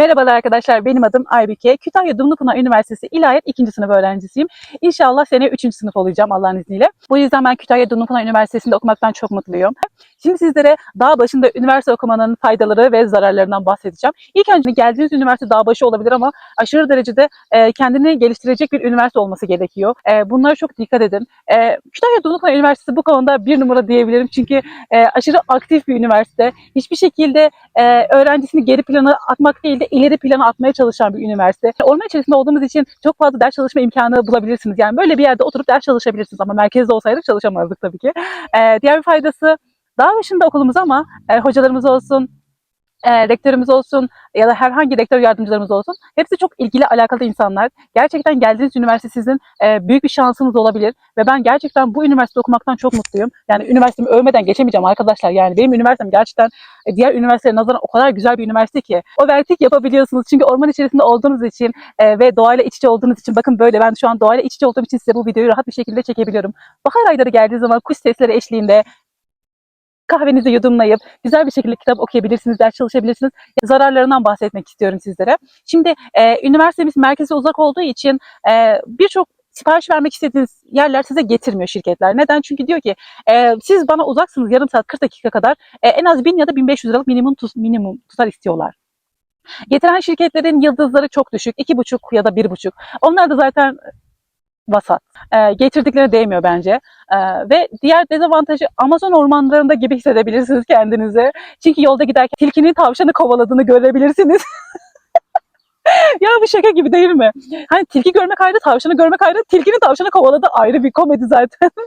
Merhabalar arkadaşlar, benim adım Aybüke. Kütahya Dumlupınar Üniversitesi İlahiyat 2. sınıf öğrencisiyim. İnşallah seneye 3. sınıf olacağım Allah'ın izniyle. Bu yüzden ben Kütahya Dumlupınar Üniversitesi'nde okumaktan çok mutluyum. Şimdi sizlere dağ başında üniversite okumanın faydaları ve zararlarından bahsedeceğim. İlk önce geldiğiniz üniversite dağ başı olabilir ama aşırı derecede e, kendini geliştirecek bir üniversite olması gerekiyor. E, bunlara çok dikkat edin. E, Kütahya Dumlupınar Üniversitesi bu konuda bir numara diyebilirim. Çünkü aşırı aktif bir üniversite. Hiçbir şekilde öğrencisini geri plana atmak değil de ileri plana atmaya çalışan bir üniversite. Orman içerisinde olduğumuz için çok fazla ders çalışma imkanı bulabilirsiniz. Yani böyle bir yerde oturup ders çalışabilirsiniz ama merkezde olsaydık çalışamazdık tabii ki. E, diğer bir faydası dağ başında okulumuz ama e, hocalarımız olsun, e, rektörümüz olsun ya da herhangi rektör yardımcılarımız olsun. Hepsi çok ilgili alakalı insanlar. Gerçekten geldiğiniz üniversite sizin e, büyük bir şansınız olabilir ve ben gerçekten bu üniversitede okumaktan çok mutluyum. Yani üniversitemi övmeden geçemeyeceğim arkadaşlar. Yani benim üniversitem gerçekten e, diğer üniversitelere nazaran o kadar güzel bir üniversite ki o vertik yapabiliyorsunuz. Çünkü orman içerisinde olduğunuz için e, ve doğayla iç içe olduğunuz için bakın böyle ben şu an doğayla iç içe olduğum için size bu videoyu rahat bir şekilde çekebiliyorum. Bahar ayları geldiği zaman kuş sesleri eşliğinde kahvenizi yudumlayıp güzel bir şekilde kitap okuyabilirsiniz, ders çalışabilirsiniz. Zararlarından bahsetmek istiyorum sizlere. Şimdi e, üniversitemiz merkeze uzak olduğu için e, birçok sipariş vermek istediğiniz yerler size getirmiyor şirketler. Neden? Çünkü diyor ki e, siz bana uzaksınız yarım saat 40 dakika kadar e, en az 1000 ya da 1500 liralık minimum, tuz, minimum tutar istiyorlar. Getiren şirketlerin yıldızları çok düşük. 2,5 ya da 1,5. Onlar da zaten vasat. E, getirdikleri değmiyor bence. E, ve diğer dezavantajı Amazon ormanlarında gibi hissedebilirsiniz kendinizi. Çünkü yolda giderken tilkinin tavşanı kovaladığını görebilirsiniz. ya bu şaka gibi değil mi? Hani tilki görmek ayrı, tavşanı görmek ayrı, tilkinin tavşanı kovaladı ayrı bir komedi zaten.